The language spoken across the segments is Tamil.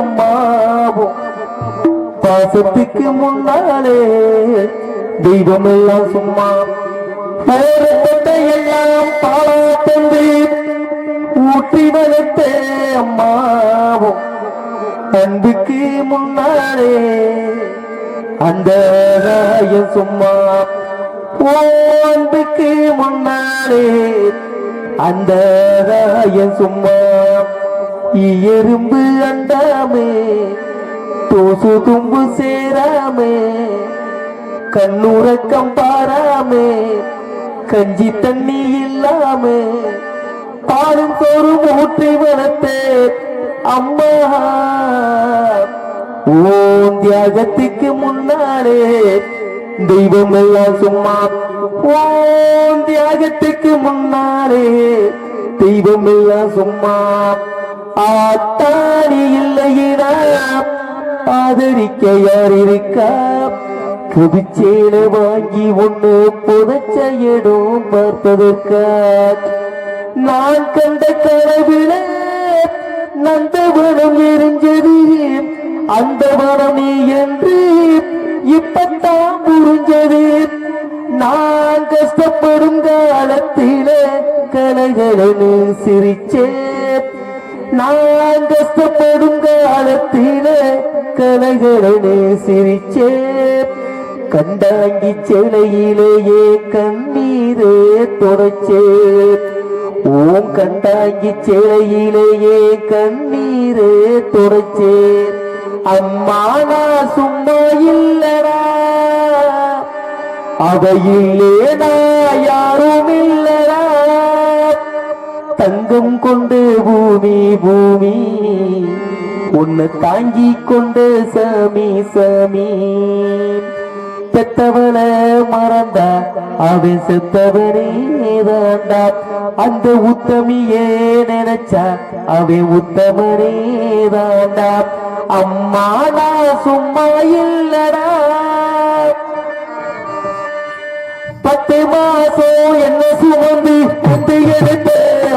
அம்மாவும் பாசத்துக்கு முன்னாலே தெய்வம் எல்லாம் சும்மா போரப்பட்ட எல்லாம் பாலா தந்து ஊற்றி வளர்த்த அம்மாவும் அன்புக்கு முன்னாலே அந்த ராயம் சும்மா ஓ அன்புக்கு முன்னாலே அந்த ராயம் சும்மா எறும்பு அண்டாமே தோசு தும்பு சேராமே கண்ணுறக்கம் பாராமே கஞ்சி தண்ணி இல்லாமே பாலும் தோறும் ஊற்றி வளர்த்தே அம்மா ஓம் தியாகத்துக்கு முன்னாலே தெய்வம் எல்லாம் சும்மா ஓம் தியாகத்துக்கு முன்னாலே தெய்வம் எல்லாம் சும்மா. ஆத்தாடி இல்லையினா ஆதரிக்க யார் இருக்கா? கவிச்சேல வாங்கி ஒண்ணு புதைச்ச இடம் பார்ப்பதற்கா? நான் கண்ட கனவில நந்தவனம் எரிஞ்சது. அந்த வனம் நீ என்று இப்பத்தான் புரிஞ்சது. நான் கஷ்டப்படும் காலத்தில கலைகளை சிரிச்சேன். நான் கஷ்டப்படும் காலத்தில கலைகளனு சிரிச்சேன் கண்டாங்கி சிலையிலேயே கண்ணீரே தொடச்சே ஓம் கண்டாங்கி சிலையிலேயே கண்ணீரே தொடச்சே அம்மா நான் சும்மா இல்லடா. அவையிலே நான் யாரும் இல்லை தங்கம் கொண்டு பூமி பூமி. உன்னை தாங்கி கொண்டு சாமி சாமி. பெத்தவள மறந்தா அவன் செத்தவனே தாண்டா. அந்த உத்தமியே நினைச்சா அவன் உத்தமனே தாண்டா. அம்மா நான் சும்மா இல்லடா. பத்து மாசம் என்ன சுமந்து வந்து எடுத்த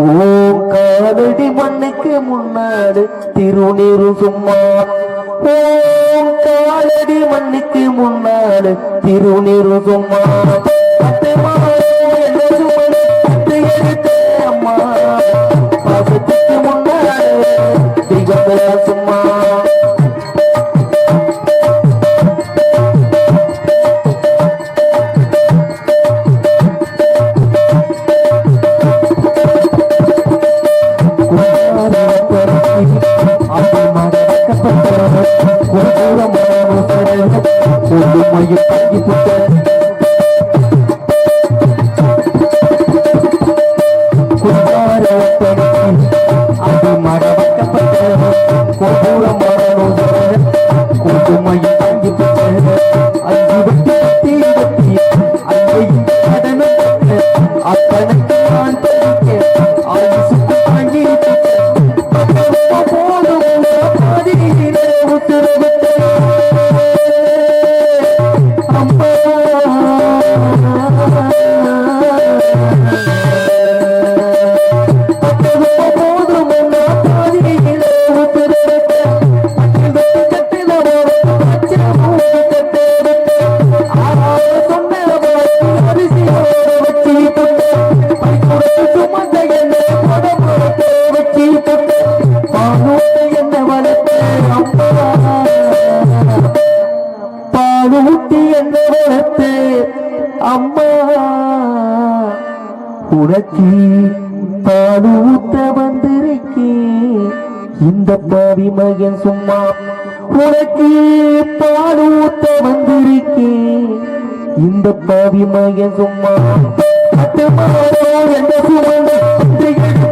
ஓம் காலடி மண்ணுக்கு முன்னாடு திருநீரு சும்மா. ஓம் காலடி மண்ணுக்கு முன்னாடு திருநீரு சும்மா. ரொம்ப அம்மா உனக்கு பாலூத்த வந்திருக்கேன். இந்த பாவி மகன் சும்மா உனக்கு பாலூத்த வந்திருக்கேன். இந்த பாவி மகன் சும்மா கட்டுமாறோ என்ன சுமந்து இன்று